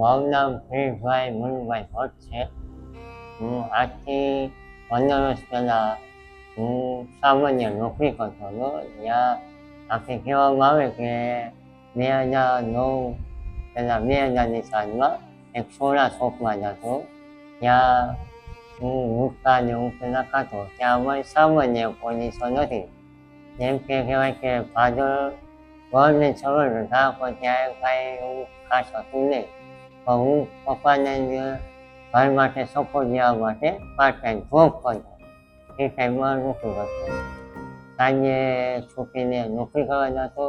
મારું નામ ફરીદભાઈ મનુભાઈ ભટ્ટ છે. હું આજથી પંદર વર્ષ પહેલાં હું સામાન્ય નોકરી કરતો હતો. જ્યાં આખી કહેવામાં આવે કે બે હજાર નવ પહેલાં બે હજારની સાલમાં એક સોડા શોપમાં જતો. ત્યાં હું ગુટકા ને હું પહેલાં ખાતો. ત્યાં અમારી સામાન્ય પોઝિશન નથી. જેમ કે કહેવાય કે ભાદર સર્વન્ટ હતા પણ ત્યાં કાંઈ એવું ખાસ હતું નહીં. હું પપ્પાને ઘર માટે સપોર્ટ દેવા માટે પાર્ટ ટાઈમ જોબ કરતો એ ટાઈમમાં નોકરી કરતો. સાંજે છૂટીને નોકરી કરવા જતો.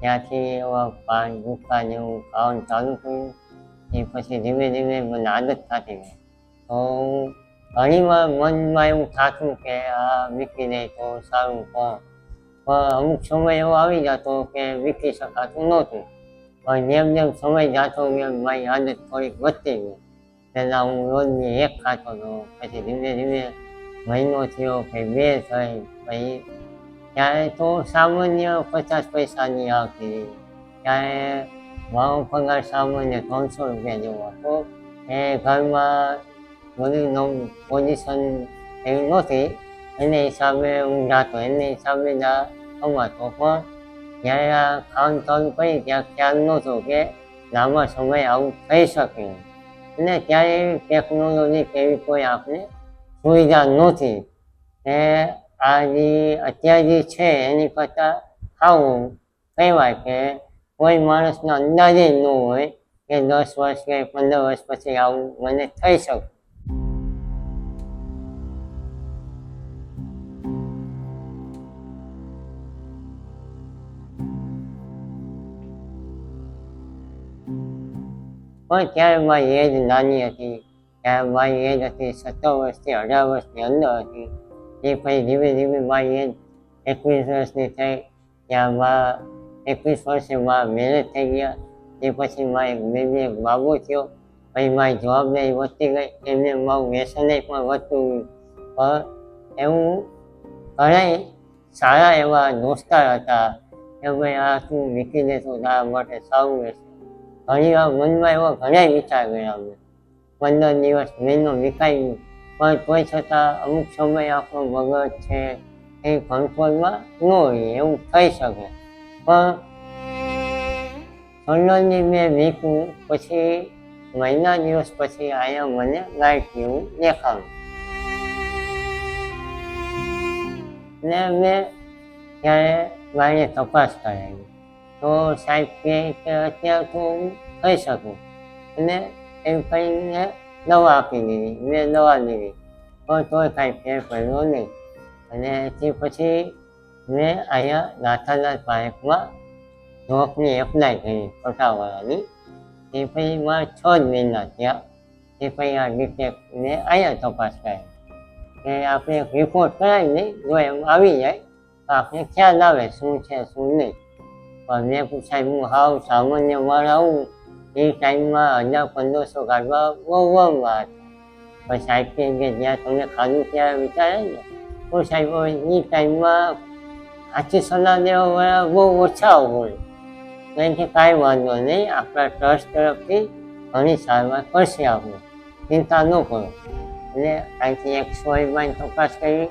ત્યાંથી એવા પાન, ગુટકા ને એવું ખાવાનું ચાલુ કર્યું. એ પછી ધીમે ધીમે મને આદત થતી ગઈ. તો હું ઘણીવાર મનમાં એવું થતું કે આ વીકી નહીં તો સારું, પણ અમુક સમય એવો આવી જતો કે વીકી શકાતું નહોતું. પણ જેમ જેમ સમય જાતો એમ મારી આદત થોડીક વધતી ગઈ. પહેલાં હું રોજની એક ખાતો હતો, પછી ધીમે ધીમે મહિનો થયો, પછી બે થઈ, પછી ત્યારે તો સામાન્ય પચાસ પૈસાની આવતી ત્યારે મારો પગાર સામાન્ય ત્રણસો રૂપિયા જેવો હતો. એ ઘરમાં બધું પોઝિશન એવી નહોતી. એને હિસાબે હું જાતો, એને હિસાબે કમાતો. પણ જ્યારે આ ખાવાનું ચાલુ કરી ત્યાં ખ્યાલ નહોતો કે લાંબા સમય આવું થઈ શકે. અને ત્યારે એવી ટેકનોલોજી કે એવી કોઈ આપણે સુવિધા નહોતી. એ આ જે અત્યારે જે છે એની કરતાં ખાવું કહેવાય કે કોઈ માણસનો અંદાજે ન હોય કે દસ વર્ષ કે પંદર વર્ષ પછી આવું મને થઈ શકે. પણ ત્યારે મારી એજ નાની હતી ત્યારે મારી એજ હતી, સત્તર વર્ષથી અઢાર વર્ષની અંદર હતી. એ પછી ધીમે ધીમે મારી એજ એકવીસ વર્ષની થઈ ત્યાં મા એકવીસ વર્ષે મારા મેરેજ થઈ ગયા. એ પછી મારે બેબી, એક બાબો થયો. પછી મારી જવાબદારી વધતી ગઈ. એમને મારું વ્યસનય પણ વધતું ગયું. પણ એવું ઘણા સારા એવા દોસ્તાર હતા. કે ભાઈ આ તું મૂકી દેશું તારા માટે સારું રહેશે. ઘણી વાર મનમાં એવા ઘણા વિચાર ગયા અમને પંદર દિવસ મહિનો વિકાઈ પણ કોઈ છતાં અમુક સમય આપણો મગજ છે એ કંટ્રોલમાં ન હોય એવું થઈ શકે. પણ કંટ્રોલની મેં વીકું પછી મહિના દિવસ પછી અહીંયા મને લાઈટ જેવું દેખાયું. ને મેં ત્યારે મારી તપાસ કરાવી. તો સાહેબ કે અત્યારે હું થઈ શકું. અને એમ કહીને દવા આપી દીધી. મેં દવા લીધી. પણ તોય કાંઈ ફેર પડ્યો નહીં. અને તે પછી મેં અહીંયા નાથાલાલ પાર્કમાં જોબની એપ્લાય કરી પટાવાળાની. તે પછી મારા છ જ મહિના થયા. તે પછી આ ડિટેક્ટને અહીંયા તપાસ કરાવી કે આપણે એક રિપોર્ટ કરાવી નહીં જો એમ આવી જાય, તો આપણે ખ્યાલ આવે શું છે, શું નહીં. મેં પૂછાય હું હાવ સામાન્ય માળ આવું એ ટાઈમમાં હજાર પંદરસો કાઢવા બહુ બહુ વાત. પણ સાહેબ કે જ્યાં તમને ખાધું ત્યાં વિચારે ને? તો સાહેબ એ ટાઈમમાં સાચી સલાહ દેવાવાળા બહુ ઓછા હોય. કે કાંઈ વાંધો નહીં, આપણા ટ્રસ્ટ તરફથી ઘણી સારવાર કરશે આપણે. ચિંતા ન કરો. એટલે અહીંથી એક સોયમાં તપાસ કરી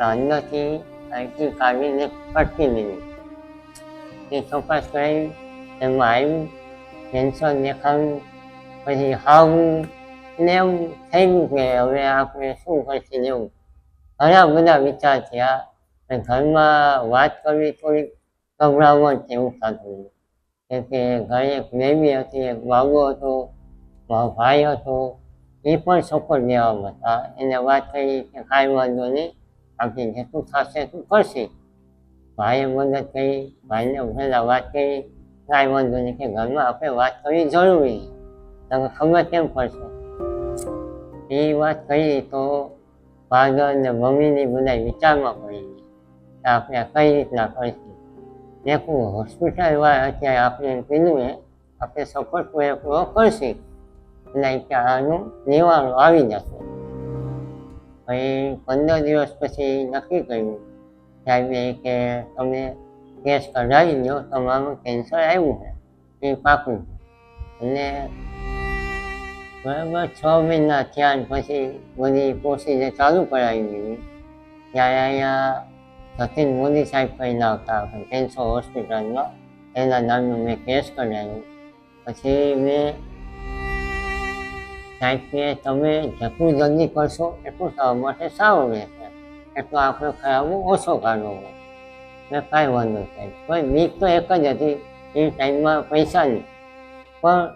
અંદરથી અહીંથી કાઢીને પટકી લીધી એ તપાસ કરાવી એમાં આવ્યું કેન્સર દેખાયું પછી હાવું, ને એમ થઈ ગયું કે હવે આપણે શું કરશે લેવું એવું. ઘણા બધા વિચાર થયા અને ઘરમાં વાત કરવી થોડીક ગભરામણ જેવું થતું કેમ કે ઘરે એક બેબી હતી, એક બાબો હતો, મારો ભાઈ હતો. એ પણ સપોર્ટ દેવામાં હતા. એને વાત કરી કે કાંઈ વાંધો નહીં. આપણે જેટલું થશે એટલું કરશે. ભાઈએ મદદ કરી ભાઈને ઉભેલા વાત કરી, કાંઈ વાંધો નહીં, કે ઘરમાં આપણે વાત કરવી જરૂરી તમને ખબર કેમ પડશે? એ વાત કરી તો ફાધર ને મમ્મીની બધા વિચારમાં પડી કે આપણે કઈ રીતના કરીશું. દેખું હોસ્પિટલ વાળા અત્યારે આપણે કીધું એ આપણે સપોર્ટ પૂરેપૂરો કરશે. એટલે કે આનું નિવારણ આવી જશે. પછી પંદર દિવસ પછી નક્કી કર્યું. સાહેબે કે તમે કેસ કઢાવી લો, તમારું કેન્સર આવ્યું છે, એ પાકું અને બરાબર છ મહિના થયા પછી બધી પ્રોસીજર ચાલુ કરાવી દીધી. ત્યારે અહીંયા સચિન મોદી સાહેબ કરીને આવતા હતા કેન્સર હોસ્પિટલમાં એના નામનું મેં કેસ કઢાવ્યું. પછી મેં સાહેબ કે તમે જેટલું જલ્દી કરશો, એટલું તમારા માટે સારું રહેશે. એટલો આપણો ખરાબ ઓછો કાઢવો એટલે કાંઈ વાંધો સાહેબ પણ બીક તો એક જ હતી. એ ટાઈમમાં પૈસાની પણ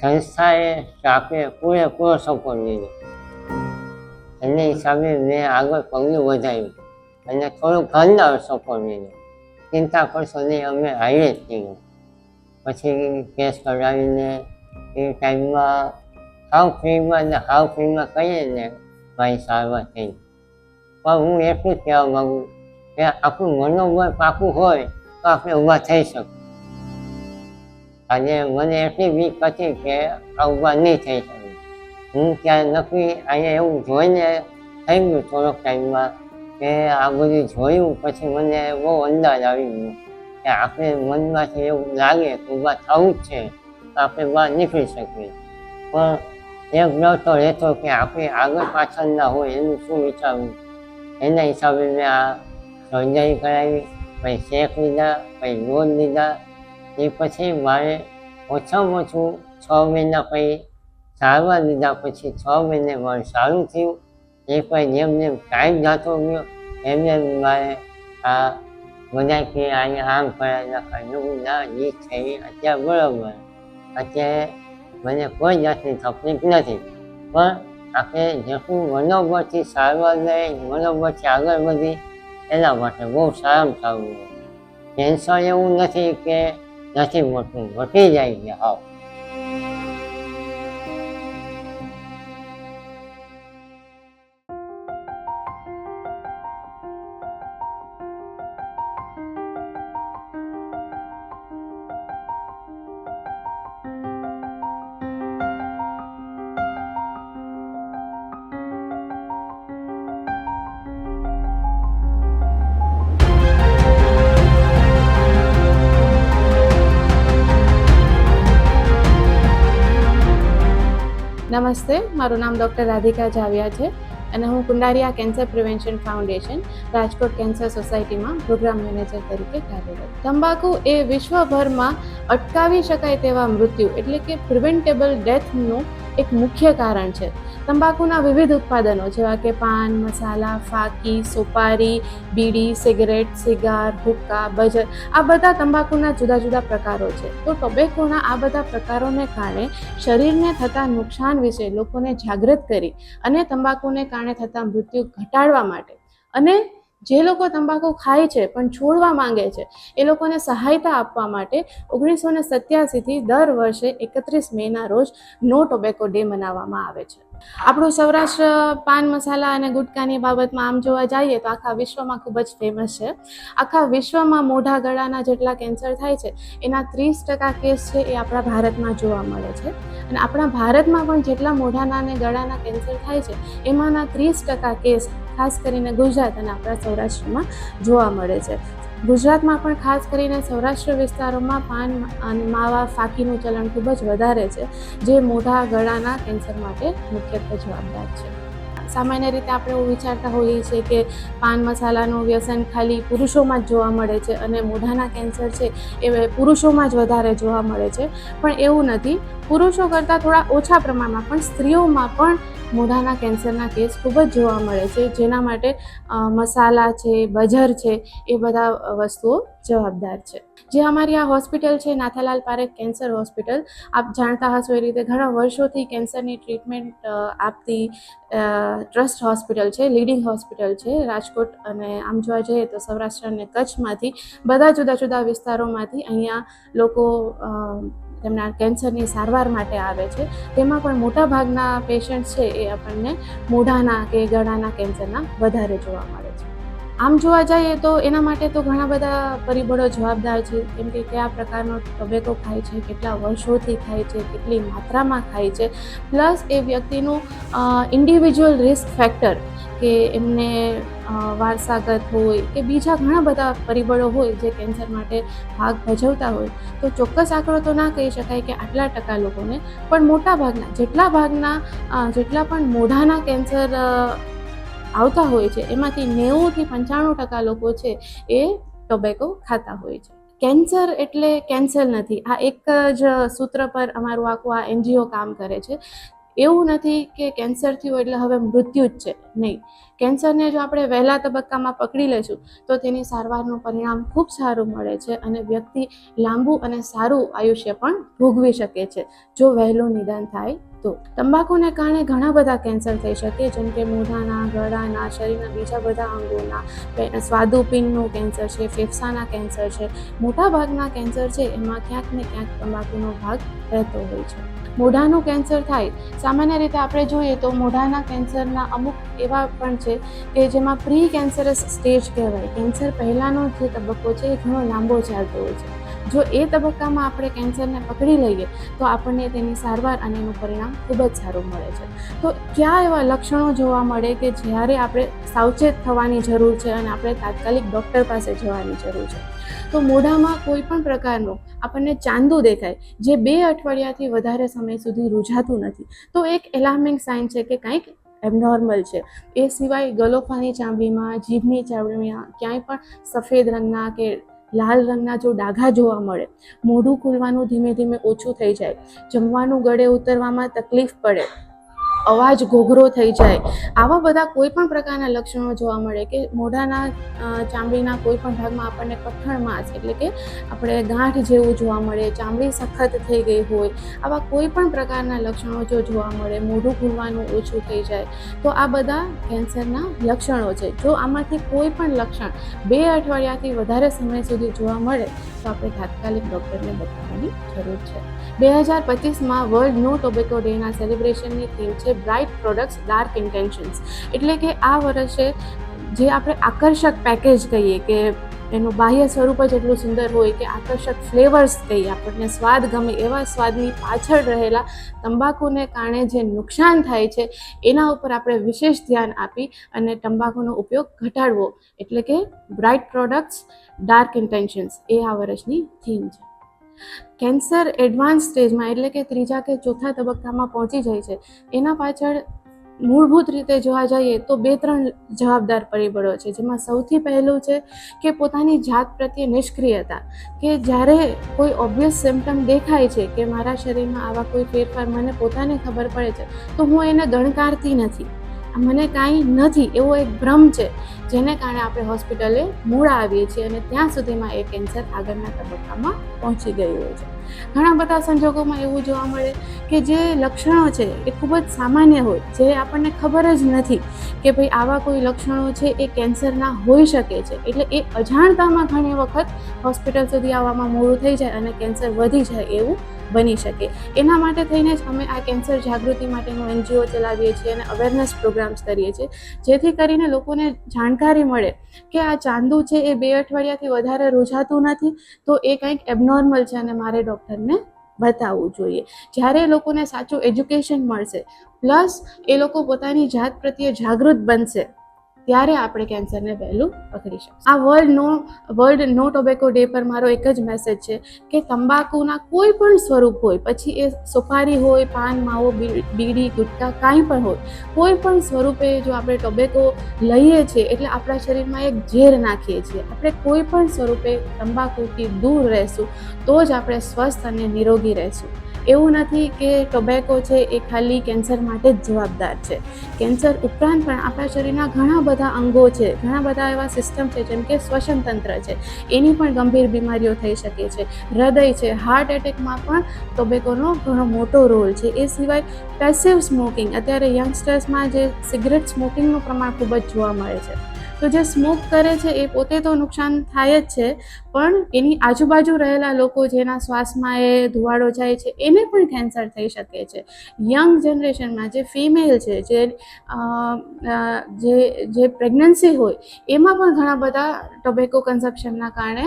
સંસ્થાએ સ્ટાફે પૂરેપૂરો સપોર્ટ લીધો. એને હિસાબે મેં આગળ પગલું વધાર્યું. અને થોડું ઘરના સપોર્ટ લીધો. ચિંતા કરશો નહીં, અમે હાઈએ જ છીએ. પછી કેસ કરાવીને એ ટાઈમમાં હાવ ફ્રીમાં ને હાવ ફ્રીમાં કહીએ ને મારી સારવાર થઈ. પણ હું એટલું જ કહેવા માગું? કે આપણું મનોબળ પાકું હોય તો આપણે ઊભા થઈ શકું આજે મને એટલી બીક હતી કે આ ઊભા નહીં થઈ શકે. હું ત્યાં નક્કી અહીંયા એવું જોઈને થઈ ગયું થોડોક ટાઈમમાં કે આ બધું જોયું પછી મને બહુ અંદાજ આવી ગયો કે આપણે મનમાંથી એવું લાગે કે ઊભા થવું જ છે, તો આપણે બહાર નીકળી શકીએ. પણ એક ડર તો રહેતો કે આપણે આગળ પાછળ ના હોય એનું શું વિચારવું? એના હિસાબે મેં આ સર્જરી કરાવી, પછી શેક લીધા, પછી લોન લીધા, એ પછી મારે ઓછામાં ઓછું છ મહિના પછી સારવાર લીધા, પછી છ મહિને મારું સારું થયું. એ પછી જેમ જેમ ટાઈમ જતો ગયો, એમ એમ મારે આ બધા કે અહીંયા આમ કરાવી નાખાય ના એ છે એ અત્યારે બરાબર. અત્યારે મને કોઈ જાતની તકલીફ નથી. પણ આપણે જેટલું મનોબળથી સારવાર લઈ મનોબળથી આગળ વધી એના માટે બહુ સારામાં સારું કેન્સર એવું નથી કે નથી મોટું મટી જાય છે હાવ નમસ્તે. મારું નામ ડૉક્ટર રાધિકા જાવિયા છે અને હું Kundariya cancer prevention foundation, Rajkot cancer સોસાયટીમાં પ્રોગ્રામ મેનેજર તરીકે કાર્યરત. તંબાકુ એ વિશ્વભરમાં અટકાવી શકાય તેવા મૃત્યુ એટલે કે પ્રિવેન્ટેબલ ડેથનું એક મુખ્ય કારણ છે. તંબાકુના વિવિધ ઉત્પાદનો જેવા કે પાન, મસાલા, ફાકી, સોપારી, બીડી, સિગરેટ, સિગાર, હુક્કા, બજર, આ બધા તંબાકુના જુદા જુદા પ્રકારો છે. તો ટોબેકોના આ બધા પ્રકારોને કારણે શરીરને થતા નુકસાન વિશે લોકોને જાગૃત કરી અને તંબાકુને કારણે થતા મૃત્યુ ઘટાડવા માટે અને જે લોકો તંબાકુ ખાય છે, પણ છોડવા માંગે છે, એ લોકોને સહાયતા આપવા માટે ઓગણીસો સત્યાસીથી દર વર્ષે એકત્રીસ મેના રોજ નો ટોબેકો ડે મનાવવામાં આવે છે. આપણું સૌરાષ્ટ્ર પાન મસાલા અને ગુટકાની બાબતમાં આમ જોવા જઈએ તો આખા વિશ્વમાં ખૂબ જ ફેમસ છે. આખા વિશ્વમાં મોઢા ગળાના જેટલા કેન્સર થાય છે, એના ત્રીસ ટકા કેસ છે એ આપણા ભારતમાં જોવા મળે છે. અને આપણા ભારતમાં પણ જેટલા મોઢાના અને ગળાના કેન્સર થાય છે, એમાંના ત્રીસ ટકા કેસ, ખાસ કરીને ગુજરાત અને આપણા સૌરાષ્ટ્રમાં જોવા મળે છે. ગુજરાતમાં પણ ખાસ કરીને સૌરાષ્ટ્ર વિસ્તારોમાં પાન અને માવા ફાકીનું ચલણ ખૂબ જ વધારે છે, જે મોઢા ગળાના કેન્સર માટે મુખ્યત્વે જવાબદાર છે. સામાન્ય રીતે આપણે એવું વિચારતા હોઈએ છીએ કે પાન મસાલાનું વ્યસન ખાલી પુરુષોમાં જ જોવા મળે છે અને મોઢાના કેન્સર છે એ પુરુષોમાં જ વધારે જોવા મળે છે. પણ એવું નથી. પુરુષો કરતાં થોડા ઓછા પ્રમાણમાં પણ સ્ત્રીઓમાં પણ મોઢાના કેન્સરના કેસ ખૂબ જ જોવા મળે છે. જેના માટે મસાલા છે, બજર છે, એ બધા વસ્તુઓ જવાબદાર છે. જે અમારી આ હોસ્પિટલ છે, નાથાલાલ પારેખ કેન્સર હોસ્પિટલ, આપ જાણતા હશો એ રીતે ઘણા વર્ષોથી કેન્સરની ટ્રીટમેન્ટ આપતી ટ્રસ્ટ હોસ્પિટલ છે, લીડિંગ હોસ્પિટલ છે, રાજકોટ અને આમ જોવા જઈએ તો સૌરાષ્ટ્ર અને કચ્છમાંથી, બધા જુદા જુદા વિસ્તારોમાંથી અહીંયા લોકો તેમના કેન્સરની સારવાર માટે આવે છે. તેમાં પણ મોટા ભાગના પેશન્ટ છે એ આપણને મોઢાના કે ગળાના કેન્સરના વધારે જોવા મળે છે. આમ જોવા જઈએ તો એના માટે તો ઘણા બધા પરિબળો જવાબદાર છે. કેમ કે કયા પ્રકારનો ટોબેકો ખાય છે, કેટલા વર્ષોથી ખાય છે, કેટલી માત્રામાં ખાય છે. પ્લસ એ વ્યક્તિનું ઇન્ડિવિજ્યુઅલ રિસ્ક ફેક્ટર કે એમને વારસાગત હોય કે બીજા ઘણા બધા પરિબળો હોય જે કેન્સર માટે ભાગ ભજવતા હોય, તો ચોક્કસ આંકડો તો ના કહી શકાય કે આટલા ટકા લોકોને. પણ મોટા ભાગના જેટલા ભાગના જેટલા પણ મોઢાના કેન્સર આવતા હોય છે. એમાંથી નેવુંથી પંચાણું ટકા લોકો છે એ ટોબેકો ખાતા હોય છે. કેન્સર એટલે કેન્સર નથી. આ એક જ સૂત્ર પર અમારું આખું આ એનજીઓ કામ કરે છે. એવું નથી કે કેન્સર થયું એટલે હવે મૃત્યુ જ છે. નહીં. કેન્સરને જો આપણે વહેલા તબક્કામાં પકડી લઈશું, તો તેની સારવારનું પરિણામ ખૂબ સારું મળે છે અને વ્યક્તિ લાંબુ અને સારું આયુષ્ય પણ ભોગવી શકે છે, જો વહેલું નિદાન થાય તો તંબાકુને કારણે ઘણા બધા કેન્સર થઈ શકે, જેમ કે મોઢાના, ગળાના, શરીરના બીજા બધા અંગોના સ્વાદુપિંડનું કેન્સર છે, ફેફસાના કેન્સર છે. મોટાભાગના કેન્સર છે, એમાં ક્યાંક ને ક્યાંક તંબાકુનો ભાગ રહેતો હોય છે. મોઢાનું કેન્સર થાય, સામાન્ય રીતે આપણે જોઈએ તો મોઢાના કેન્સરના અમુક એવા પણ છે કે જેમાં પ્રી કેન્સરસ સ્ટેજ કહેવાય. કેન્સર પહેલાંનો જે તબક્કો છે એ ઘણો લાંબો ચાલતો હોય છે. જો એ તબક્કામાં આપણે કેન્સરને પકડી લઈએ, તો આપણને તેની સારવાર અને એનું પરિણામ ખૂબ જ સારું મળે છે. તો ક્યાં એવા લક્ષણો જોવા મળે કે જ્યારે આપણે સાવચેત થવાની જરૂર છે અને આપણે તાત્કાલિક ડૉક્ટર પાસે જવાની જરૂર છે? તો મોઢામાં કોઈ પણ પ્રકારનું આપણને ચાંદુ દેખાય, જે બે અઠવાડિયાથી વધારે સમય સુધી રૂઝાતું નથી. તો એક એલાર્મિંગ સાઇન છે કે કંઈક એબનોર્મલ છે. એ સિવાય ગલોફાની ચામડીમાં, જીભની ચામડીમાં ક્યાંય પણ સફેદ રંગના કે લાલ રંગના જો ડાઘા જોવા મળે, મોઢું ખુલવાનું ધીમે ધીમે ઓછું થઈ જાય. જમવાનું ગળે ઉતરવામાં તકલીફ પડે. અવાજ ઘોઘરો થઈ જાય. આવા બધા કોઈ પણ પ્રકારના લક્ષણો જોવા મળે કે મોઢાના ચામડીના કોઈ પણ ભાગમાં આપણને કઠણ માંસ એટલે કે આપણે ગાંઠ જેવું જોવા મળે, ચામડી સખત થઈ ગઈ હોય, આવા કોઈ પણ પ્રકારના લક્ષણો જો જોવા મળે, મોઢું ખુલવાનું ઓછું થઈ જાય, તો આ બધા કેન્સરના લક્ષણો છે. જો આમાંથી કોઈ પણ લક્ષણ બે અઠવાડિયાથી વધારે સમય સુધી જોવા મળે, તો આપણે તાત્કાલિક ડૉક્ટરને બતાવવાની જરૂર છે. બે હજાર પચીસમાં વર્લ્ડ નો ટોબેકો ડેના સેલિબ્રેશનની થીમ છે બ્રાઇટ પ્રોડક્ટ્સ ડાર્ક ઇન્ટેન્શન્સ એટલે કે આ વર્ષે જે આપણે આકર્ષક પેકેજ કહીએ કે એનું બાહ્ય સ્વરૂપ જ એટલું સુંદર હોય કે આકર્ષક ફ્લેવર્સ કહીએ આપણને, સ્વાદ ગમે એવા સ્વાદની પાછળ રહેલા તંબાકુને કારણે જે નુકસાન થાય છે, એના ઉપર આપણે વિશેષ ધ્યાન આપી અને તંબાકુનો ઉપયોગ ઘટાડવો. એટલે કે બ્રાઇટ પ્રોડક્ટ્સ ડાર્ક ઇન્ટેન્શન્સ એ આ વર્ષની થીમ છે. કેન્સર એડવાન્સ સ્ટેજમાં, એટલે કે ત્રીજા કે ચોથા તબક્કામાં પહોંચી જાય છે. એના પાછળ મૂળભૂત રીતે જોવા જઈએ તો બે ત્રણ જવાબદાર પરિબળો છે, જેમાં સૌથી પહેલું છે કે પોતાની જાત પ્રત્યે નિષ્ક્રિયતા, કે જ્યારે કોઈ ઓબ્વિયસ સિમ્ટમ દેખાય છે કે મારા શરીરમાં આવા કોઈ ફેરફાર મને પોતાને ખબર પડે છે, તો હું એને ગણકારતી નથી. મને કાંઈ નથી, એવો એક ભ્રમ છે, જેને કારણે આપણે હોસ્પિટલે મૂળા આવીએ છીએ અને ત્યાં સુધીમાં એ કેન્સર આગળના તબક્કામાં પહોંચી ગયું હોય છે. ઘણા બધા સંજોગોમાં એવું જોવા મળે કે જે લક્ષણો છે એ ખૂબ જ સામાન્ય હોય, જે આપણને ખબર જ નથી કે ભાઈ આવા કોઈ લક્ષણો છે એ કેન્સરના હોઈ શકે છે. એટલે એ અજાણતામાં ઘણી વખત હોસ્પિટલ સુધી આવવામાં મોડું થઈ જાય અને કેન્સર વધી જાય એવું બની શકે. એના માટે થઈને જ અમે આ કેન્સર જાગૃતિ માટેનું એનજીઓ ચલાવીએ છીએ અને અવેરનેસ પ્રોગ્રામ્સ કરીએ છીએ. જેથી કરીને લોકોને જાણકારી મળે કે આ ચાંદુ છે એ બે અઠવાડિયાથી વધારે રોજાતું નથી, તો એ કંઈક એબનોર્મલ છે અને મારે ડૉક્ટરને બતાવવું જોઈએ. જ્યારે લોકોને સાચું એજ્યુકેશન મળશે પ્લસ એ લોકો પોતાની જાત પ્રત્યે જાગૃત બનશે ત્યારે આપણે કેન્સરને વહેલું પકડી શકીશું. આ વર્લ્ડ નો વર્લ્ડ નો ટોબેકો ડે પર મારો એક જ મેસેજ છે કે તંબાકુના કોઈ પણ સ્વરૂપ હોય, પછી એ સુપારી હોય, પાન, માવો બીડી, ગુટકા, કાંઈ પણ હોય, કોઈ પણ સ્વરૂપે જો આપણે ટોબેકો લઈએ છીએ, એટલે આપણા શરીરમાં એક ઝેર નાખીએ છીએ, આપણે કોઈ પણ સ્વરૂપે તંબાકુથી દૂર રહેશું, તો જ આપણે સ્વસ્થ અને નિરોગી રહેશું. એવું નથી કે ટોબેકો છે એ ખાલી કેન્સર માટે જ જવાબદાર છે. કેન્સર ઉપરાંત પણ આપણા શરીરના ઘણા બધા અંગો છે, ઘણા બધા એવા સિસ્ટમ છે જેમ કે શ્વસન તંત્ર છે. એની પણ ગંભીર બીમારીઓ થઈ શકે છે. હૃદય છે હાર્ટ એટેકમાં પણ ટોબેકોનો ઘણો મોટો રોલ છે. એ સિવાય પેસિવ સ્મોકિંગ અત્યારે યંગસ્ટર્સમાં જે સિગરેટ સ્મોકિંગનું પ્રમાણ ખૂબ જ જોવા મળે છે. તો જે સ્મોક કરે છે એ પોતે તો નુકસાન થાય જ છે પણ એની આજુબાજુ રહેલા લોકો જેના શ્વાસમાં એ ધુવાડો જાય છે, એને પણ કેન્સર થઈ શકે છે. યંગ જનરેશનમાં જે ફિમેલ છે, જે જે જે પ્રેગ્નન્સી હોય, એમાં પણ ઘણા બધા ટોબેકો કન્ઝપ્શનના કારણે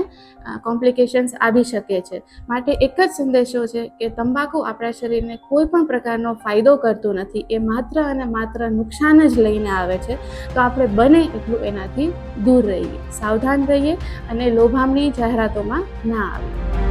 કોમ્પ્લિકેશન્સ આવી શકે છે. માટે એક જ સંદેશો છે કે તંબાકુ આપણા શરીરને કોઈ પણ પ્રકારનો ફાયદો કરતું નથી, એ માત્ર અને માત્ર નુકસાન જ લઈને આવે છે. તો આપણે બને એટલું એનાથી દૂર રહીએ, સાવધાન રહીએ અને લોભામણી જાહેરાતોમાં ના આવે.